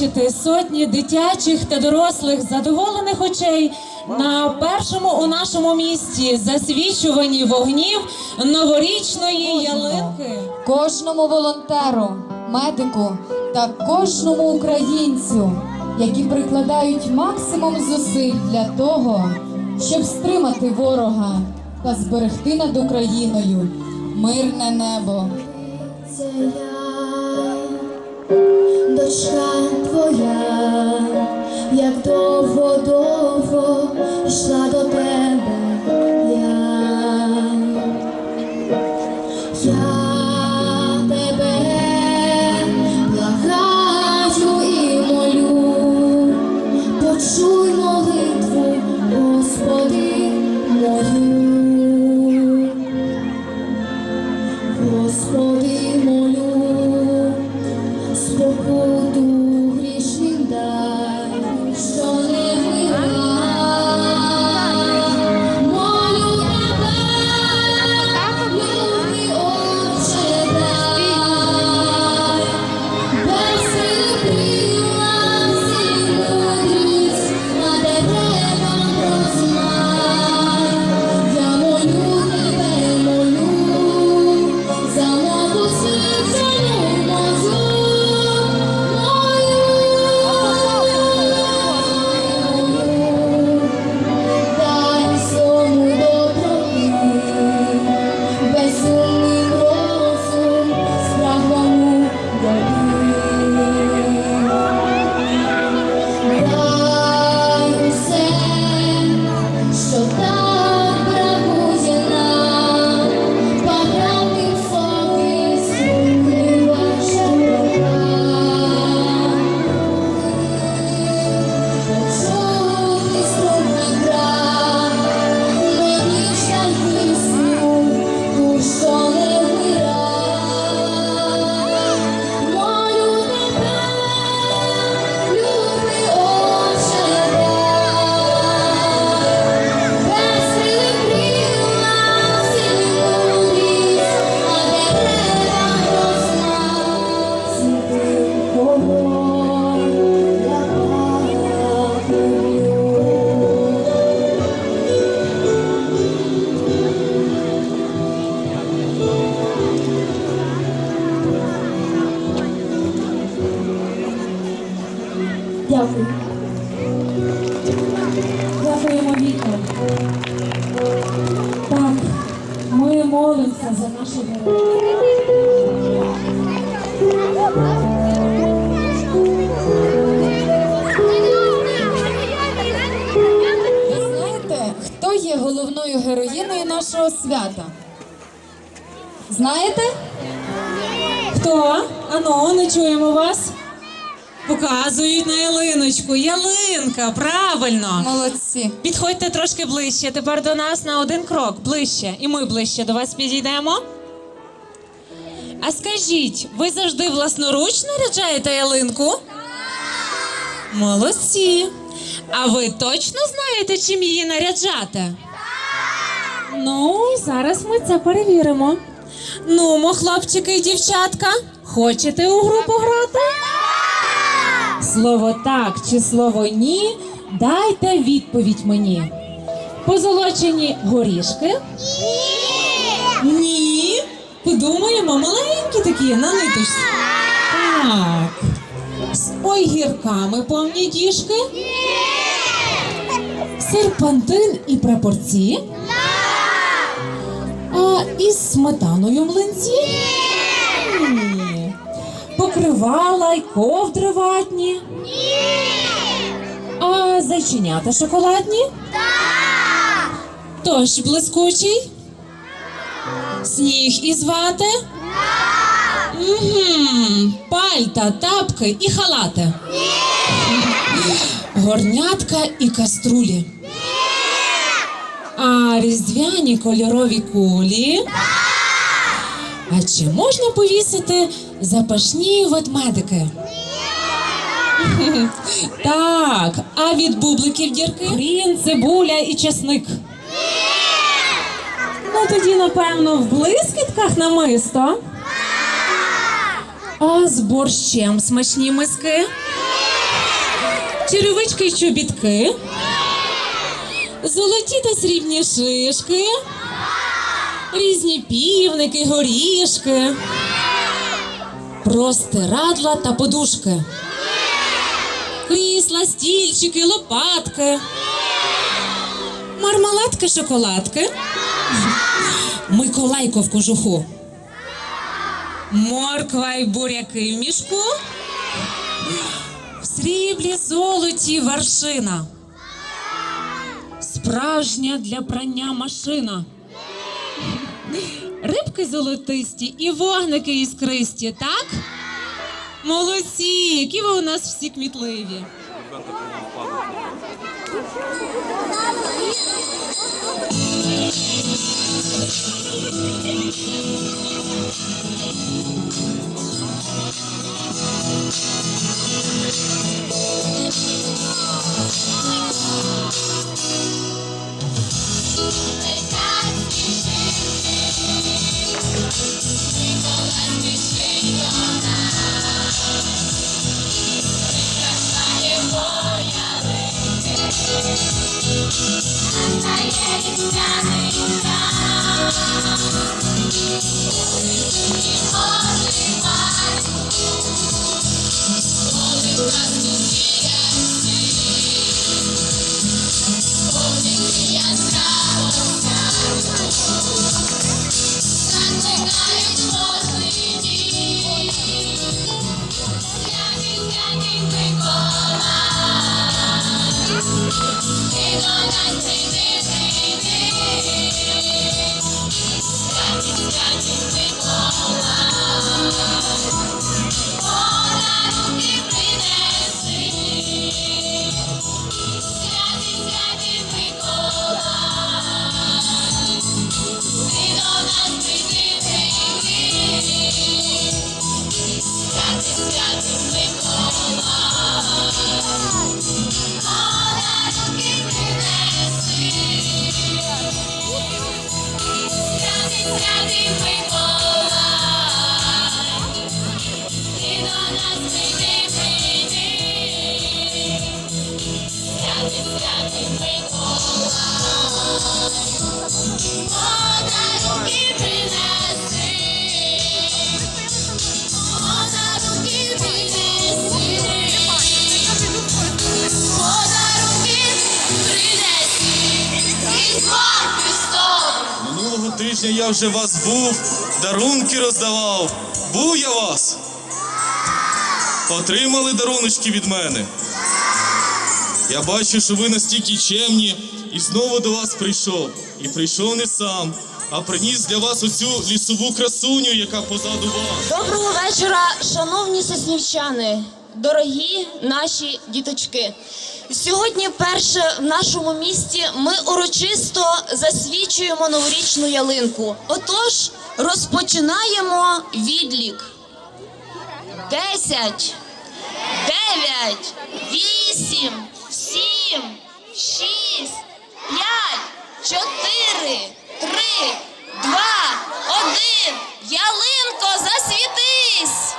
побачити сотні дитячих та дорослих задоволених очей на першому у нашому місті засвічуванні вогнів новорічної ялинки. кожному волонтеру, медику та кожному українцю, які прикладають максимум зусиль для того, щоб стримати ворога та зберегти над Україною мирне небо. Дочка твоя, як довго-довго йшла до тебе спокуту грішнім дай, Дякую. Дякуємо Віко. Так, ми молимося за нашу державу. Ви знаєте, хто є головною героїною нашого свята? Знаєте? Хто? Ану, не чуємо вас. Показують на ялиночку. Ялинка, правильно. Молодці. Підходьте трошки ближче. Тепер до нас на один крок ближче. І ми ближче до вас підійдемо. А скажіть, ви завжди власноруч наряджаєте ялинку? Молодці. А ви точно знаєте, чим її наряджати? Ну, зараз ми це перевіримо. Ну, мо, хлопчики і дівчатка, хочете у гру пограти? Слово так чи слово ні, дайте відповідь мені. Позолочені горішки? Ні. Ні. Подумаємо, маленькі такі на ниточці. Так. З огірками повні діжки? Ні. Серпантин і прапорці? А із сметаною млинці? Ні. Покривала й ковдри ватні? А зайченята шоколадні? Так! Дощ блискучий? Сніг із вати? Так! Угу. Пальта, тапки і халати? Ні! Горнятка і каструлі? Ні! А різдвяні кольорові кулі? Так! А чи можна повісити запашні ведмедики? Так, а від бубликів дірки? Хрін, цибуля і чесник. Ну тоді, напевно, в блискітках намисто. А з борщем смачні миски? черевички й чобітки, золоті та срібні шишки, різні півники, горішки, простирадла та подушки, крісла, стільчики, лопатки, мармеладки, шоколадки, Миколайко в кожуху. Морква й буряки в мішку. В сріблі золоті варшина. Справжня для прання машина. Рибки золотисті і вогники іскристі, так? Молодці, які ви у нас всі кмітливі. Минулого тижня я вже вас був, дарунки роздавав. Був я вас. Отримали даруночки від мене. Я бачу, що ви настільки чемні, і знову до вас прийшов. І прийшов не сам, а приніс для вас оцю лісову красуню, яка позаду вас. Доброго вечора, шановні соснівчани, дорогі наші діточки. Сьогодні, перше в нашому місті, ми урочисто засвічуємо новорічну ялинку. Отож, розпочинаємо відлік: десять, дев'ять, вісім, сім, шість, п'ять, чотири, три, два, один. Ялинко, засвітись!